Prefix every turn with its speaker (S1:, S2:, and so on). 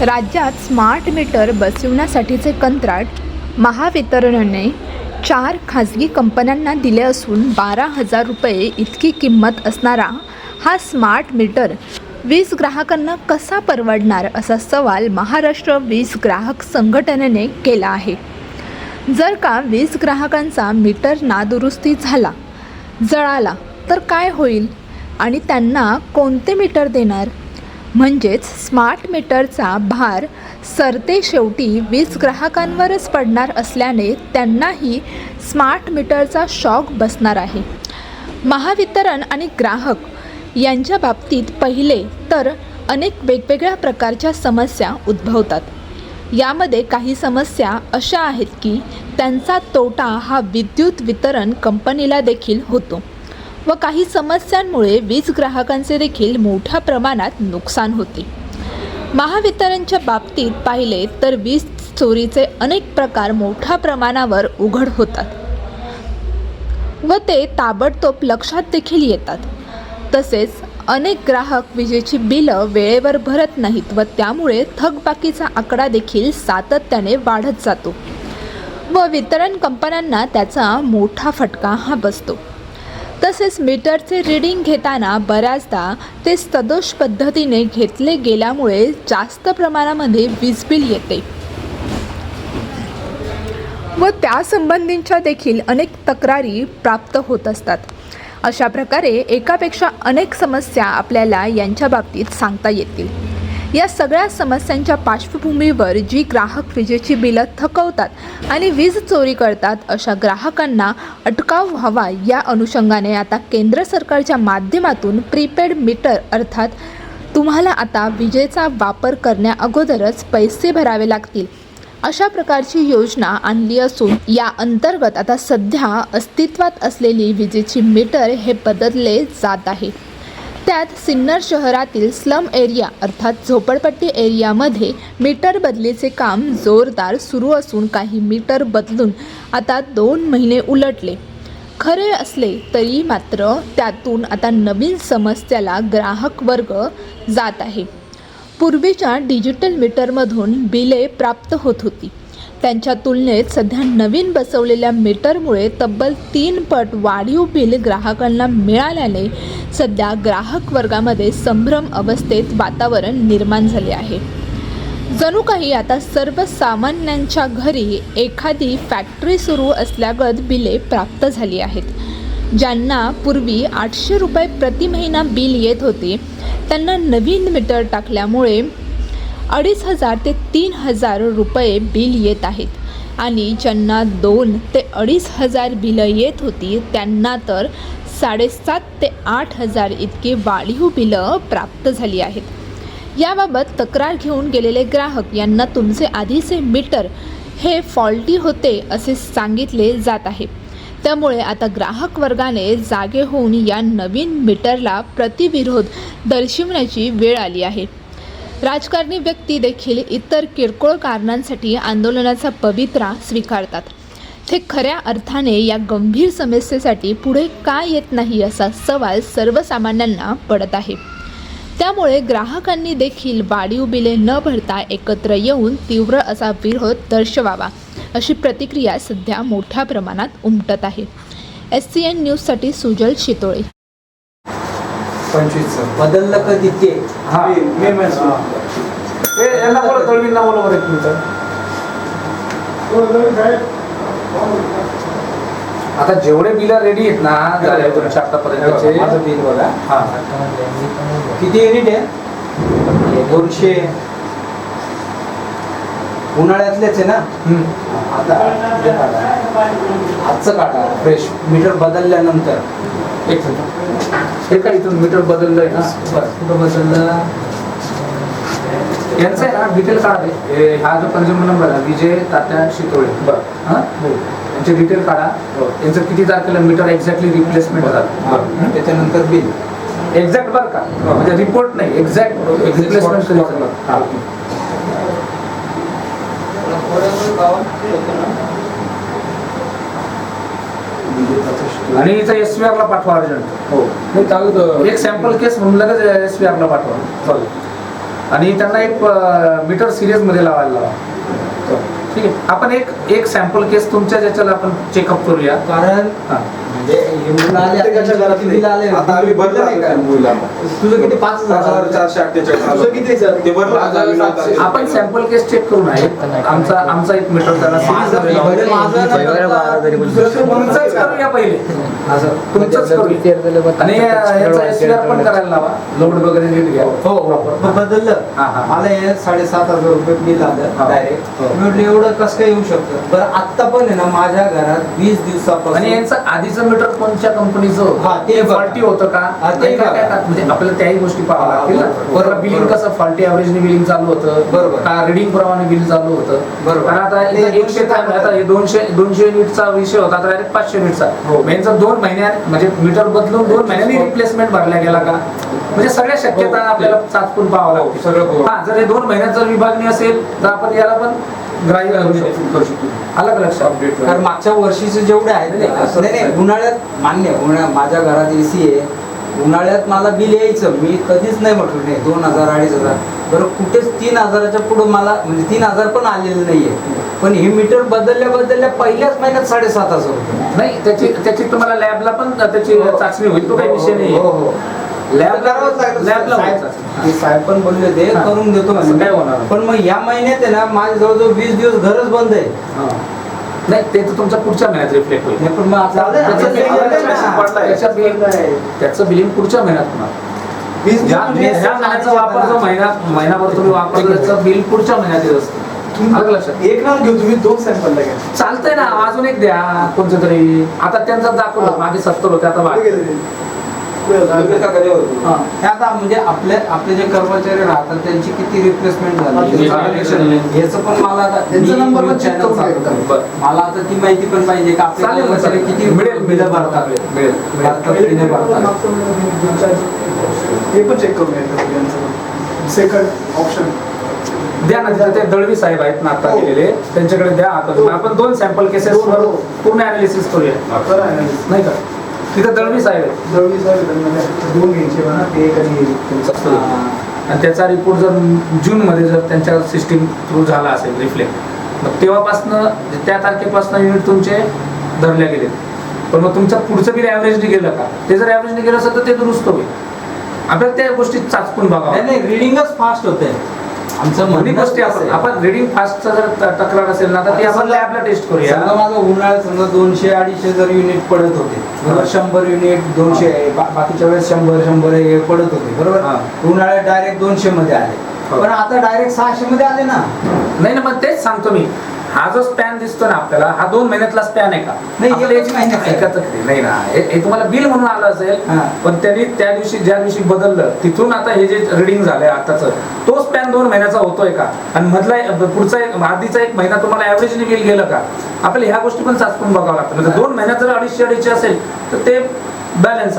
S1: राज्यात smart meter बसविण्यासाठीचे कंत्राट महावितरणने चार खाजगी कंपन्यांना दिले असून बारा हजार रुपये इतकी किंमत असणारा हा स्मार्ट मीटर वीज ग्राहकांना कसा परवडणार असा सवाल महाराष्ट्र वीज ग्राहक संघटनेने केला आहे. जर का वीज ग्राहकांचा मीटर नादुरुस्ती झाला जळाला तर काय होईल? आणि त्यांना कोणते मीटर देणार? म्हणजेच स्मार्ट मीटरचा भार सरते शेवटी वीज ग्राहकांवरच पडणार असल्याने त्यांनाही स्मार्ट मीटरचा शॉक बसणार आहे. महावितरण आणि ग्राहक यांच्या बाबतीत पहिले तर अनेक वेगवेगळ्या प्रकारच्या समस्या उद्भवतात. यामध्ये काही समस्या अशा आहेत की त्यांचा तोटा हा विद्युत वितरण कंपनीला देखील होतो. व काही समस्यांमुळे वीज ग्राहकांचे देखील मोठ्या प्रमाणात नुकसान होते. महावितरणच्या बाबतीत पाहिले तर वीज चोरीचे अनेक प्रकार मोठ्या प्रमाणावर उघड होतात व ते ताबडतोब लक्षात देखील येतात. तसेच अनेक ग्राहक विजेची बिलं वेळेवर भरत नाहीत व त्यामुळे थकबाकीचा आकडा देखील सातत्याने वाढत जातो व वितरण कंपन्यांना त्याचा मोठा फटका हा बसतो. तसेच मीटरचे रीडिंग घेताना बऱ्याचदा ते सदोष पद्धतीने घेतले गेल्यामुळे जास्त प्रमाणामध्ये वीज बिल येते. व त्यासंबंधींच्या देखील अनेक तक्रारी प्राप्त होत असतात. अशा प्रकारे एकापेक्षा अनेक समस्या आपल्याला यांच्या बाबतीत सांगता येतील. या सगळ्या समस्यांच्या पार्श्वभूमीवर जी ग्राहक विजेची बिलं थकवतात आणि वीज चोरी करतात अशा ग्राहकांना अटकाव व्हावा या अनुषंगाने आता केंद्र सरकारच्या माध्यमातून प्रीपेड मीटर अर्थात तुम्हाला आता विजेचा वापर करण्या अगोदरच पैसे भरावे लागतील. अशा प्रकारची योजना आणली असून या अंतर्गत आता सध्या अस्तित्वात असलेली विजेची मीटर हे बदलले जात आहे. त्यात सिन्नर शहरातील स्लम एरिया अर्थात झोपडपट्टी एरियामध्ये मीटर बदलीचे काम जोरदार सुरू असून काही मीटर बदलून आता दोन महिने उलटले. खरे असले तरी मात्र त्यातून आता नवीन समस्याला ग्राहक वर्ग जात आहे. पूर्वीच्या डिजिटल मीटरमधून बिले प्राप्त होत होती. त्यांच्या तुलनेत सध्या नवीन बसवलेल्या मीटरमुळे तब्बल तीन पट वाढीव बिल ग्राहकांना मिळाल्याने सध्या ग्राहक वर्गामध्ये संभ्रम अवस्थेत वातावरण निर्माण झाले आहे. जणू काही आता सर्वसामान्यांच्या घरी एखादी फॅक्टरी सुरू असल्यागत बिले प्राप्त झाली आहेत. ज्यांना पूर्वी आठशे रुपये प्रति महिना बिल येत होते त्यांना नवीन मीटर टाकल्यामुळे अडीच हजार ते तीन हजार रुपये बिल येत आहेत. आणि ज्यांना दोन ते अडीच हजार बिलं येत होती त्यांना तर साडेसात ते आठ हजार इतकी वाढीव बिलं प्राप्त झाली आहेत. याबाबत तक्रार घेऊन गेलेले ग्राहक यांना तुमचे आधीचे मीटर हे फॉल्टी होते असे सांगितले जात आहे. त्यामुळे आता ग्राहक वर्गाने जागे होऊन या नवीन मीटरला प्रतिविरोध दर्शवण्याची वेळ आली आहे. राजकारणी व्यक्ती देखील इतर किरकोळ कारणांसाठी आंदोलनाचा पवित्रा स्वीकारतात. ते खऱ्या अर्थाने या गंभीर समस्येसाठी पुढे का येत नाही असा सवाल सर्वसामान्यांना पडत आहे. त्यामुळे ग्राहकांनी देखील वाढीव बिले न भरता एकत्र येऊन तीव्र असा विरोध दर्शवावा अशी प्रतिक्रिया सध्या मोठ्या प्रमाणात उमटत आहे. एस सी एन न्यूजसाठी सुजल शितोळे.
S2: पंचवीस
S3: बदललं कधी ते?
S2: हा.
S4: मे- मे महिन्यात.
S2: ए यांना बोला तळवींना बोला बरं एक मिनिट आता जेवढे बिल रेडी आहेत ना झाले दोनशे आतापर्यंतचे.
S3: माझं बिल बघा.
S2: हा.
S3: किती युनिट आहे? दोनशे. उन्हाळ्यातलेच आहे ना?
S2: हम्म.
S3: आता हे काढा. आजचं काढा फ्रेश मीटर बदलल्यानंतर.
S2: एक हे काय इथून मीटर बदललंय ना?
S3: बरं. कुठं बदललं?
S2: यांचं आहे ना डिटेल काढा. हे हा जो कंझ्युमर नंबर आहे विजय तात्या शितोळे.
S3: बरं.
S2: हा? यांचे डिटेल काढा.
S3: हो.
S2: यांचं किती तारखेला मीटर एक्झॅक्टली रिप्लेसमेंट होतात
S3: बरं. त्याच्यानंतर बिल.
S2: एक्झॅक्ट बरं का? म्हणजे रिपोर्ट नाही एक्झॅक्ट रिप्लेसमेंट हा. आणि इथं एस ला पाठवा अर्जंट.
S3: हो.
S4: नाही चालू
S2: एक सॅम्पल केस म्हणून लगेच एस ला पाठवा.
S3: चालेल.
S2: आणि त्यांना एक मीटर सिरीजमध्ये लावायला लावा. ठीक आहे? आपण एक एक सॅम्पल केस तुमच्या ज्याच्याला आपण चेकअप करूया.
S3: कारण
S2: हा.
S3: म्हणजे
S4: प्रत्येकाच्या
S3: आता
S4: घरातले.
S3: बिल आले.
S4: आता आम्ही भरलं नाही का? मुलीला?
S3: तुझं किती? पाच
S4: हजार
S3: हजार
S4: चारशे अठ्ठेचाळीस आलं.
S3: तुझं किती सर?
S4: ते भरलं आता आम्ही नंतर. केलं.
S2: आपण सॅम्पल केस चेक करून आहे आमचा आमचा एक मीटर त्याला series
S3: माझं माझं करता
S2: तुमचंच करूया पहिले. तुमचंच करूया आणि याचा एसपीआर पण करायला लावा. लोड वगैरे नीट घ्या.
S3: हो बदललं.
S2: हा, हा.
S3: मला हे साडेसात हजार रुपये बिल आलं
S2: हा.
S3: डायरेक्ट
S2: हो.
S3: मी म्हटलं एवढं कसं काय येऊ शकतं? बरं आत्ता पण आहे ना माझ्या घरात वीस दिवसापासून
S2: आणि यांचं आधीचं मीटर कोणत्या कंपनीचं
S3: हा, ते.
S2: फॉल्टी होतं का
S3: हा, ते.
S2: काय म्हणजे आपल्याला त्याही गोष्टी पाहाव्या
S3: हा,
S2: लागतील
S3: बरोबर.
S2: बरोबर बिलिंग. कसं फॉल्टी ॲव्हरेजने बिलिंग चालू होतं
S3: बरोबर.
S2: का रिडिंग प्रमाणे बिल चालू होतं
S3: बरोबर.
S2: आता एकशे आता हे दोनशे दोनशे युनिटचा विषय होता डायरेक्ट पाचशे युनिटचा
S3: हो.
S2: यांचं दोन महिन्यात म्हणजे मीटर बदलून दोन महिन्यांनी रिप्लेसमेंट भरला गेला का म्हणजे सगळ्या शक्यता
S3: हो.
S2: आपल्याला चाचपून पाहावं
S4: हो, सगळं
S2: लागतं. हा जर हे दोन महिन्यात जर विभागणी असेल तर आपण याला पण ग्राह्य करू शकतो लक्षात
S4: Update
S3: कारण मागच्या वर्षीचे जेवढे आहेत
S2: नाही,
S3: नाही नाही
S2: नाही.
S3: उन्हाळ्यात मान्य उन्हाळ्या माझ्या घरात एसी आहे. उन्हाळ्यात मला बिल यायचं. मी कधीच नाही म्हटलं नाही दोन हजार अडीच हजार. बरं कुठेच तीन हजाराच्या पुढं मला म्हणजे तीन हजार पण आलेलं नाहीये. पण हे मीटर बदलल्या बदलल्या पहिल्याच महिन्यात साडेसात हजार रुपये
S2: नाही त्याची त्याची तुम्हाला लॅबला पण त्याची
S3: हो.
S2: चाचणी होईल. तो काही विषय नाही
S3: हो हो.
S2: लॅब
S3: करावंच साहेब- पण बोलले ते. करून देतो.
S2: काय होणार.
S3: पण मग या महिन्यात आहे ना माझे जवळजवळ वीस दिवस घरच बंद आहे.
S2: नाही ते तर तुमच्या पुढच्या महिन्यात रिफ्लेक्ट होईल
S3: नाही, पण मग आता-
S4: चालेल ना.
S3: त्याचं
S2: त्याचं
S3: बिल
S4: बिलिंग.
S2: त्याचं पुढच्या महिन्यात होणार वापर जो महिना महिनाभर तुम्ही बिल पुढच्या महिन्यात येत असतं
S4: एक नाव घेऊ तुम्ही दोन सॅम्पल
S2: चालतंय ना अजून एक द्या कोणतं तरी आता त्यांचं दाखवलं. मागे सत्तर होते आता बाकी
S3: हा. हे आता म्हणजे आपल्या आपले जे कर्मचारी राहतात त्यांची किती रिप्लेसमेंट
S4: हा,
S3: झाली. याचं पण मला आता
S4: त्यांचा
S3: मी
S4: number पण
S3: news
S4: check
S3: channel
S4: करून
S3: चालवतो.
S4: घ्या.
S2: बरं.
S3: मला आता ती माहिती पण पाहिजे का आपले कर्मचारी. किती बिलं भरतात. भरतात
S4: पण चेक करून घ्यायचं सेकंड ऑप्शन
S2: द्या ना तिथे ते दळवी साहेब आहेत ना आता
S4: हो.
S2: गेलेले त्यांच्याकडे द्या आता आपण दोन सॅम्पल केसेस
S4: हो, हो.
S2: पूर्ण अनालिसिस करूया नाही का तिथे दळवी साहेब आहेत.
S4: दळवी साहेब दोन घ्यायचे म्हणा ते एक आणि एक.
S2: तुमचा आणि त्याचा रिपोर्ट जर जूनमध्ये जर त्यांच्या सिस्टीम थ्रू झाला असेल रिफ्लेक्ट मग तेव्हापासनं त्या तारखेपासून युनिट तुमचे धरले गेले. पण मग तुमचं पुढचं बिल ॲव्हरेजने गेलं का? ते जर ॲव्हरेजने गेलं असेल तर ते दुरुस्त होईल. आपल्याला त्या गोष्टी चाचपून बघावं
S3: नाही नाही रिडिंगच फास्ट होते आमचं
S2: दोन्ही गोष्टी आपण. आपण रिडिंग फास्टचा जर तक्रार असेल ना तर ती आपण लॅबला टेस्ट करूया.
S3: समजा माझं उन्हाळ्यात समजा दोनशे अडीचशे जर युनिट पडत होते बरोबर? शंभर युनिट दोनशे बाकीच्या वेळेस शंभर शंभर हे पडत होते. बरोबर? उन्हाळ्यात डायरेक्ट दोनशे मध्ये आले.
S2: हो.
S3: पण आता डायरेक्ट सहाशे मध्ये आले ना.
S2: नाही ना मग तेच सांगतो मी. हा जो स्पॅन दिसतो ना आपल्याला हा दोन महिन्यातला स्पॅन आहे का?
S3: नाही, एकच
S2: याची-
S3: महिन्याचा
S2: नाही. नाही. ना हे हे तुम्हाला बिल म्हणून आलं असेल
S3: हा.
S2: पण त्यांनी त्या दिवशी ज्या दिवशी बदललं तिथून आता हे जे रिडिंग झालंय आताच तो स्पॅन दोन महिन्याचा होतोय का? आणि मधला एक- पुढचा एक आधीचा एक महिना तुम्हाला ऍव्हरेजने बिल गेलं का? आपल्याला ह्या गोष्टी पण चाचपून बघावं लागतं. म्हणजे दोन महिन्यात जर अडीचशे अडीचशे असेल तर ते बॅलन्स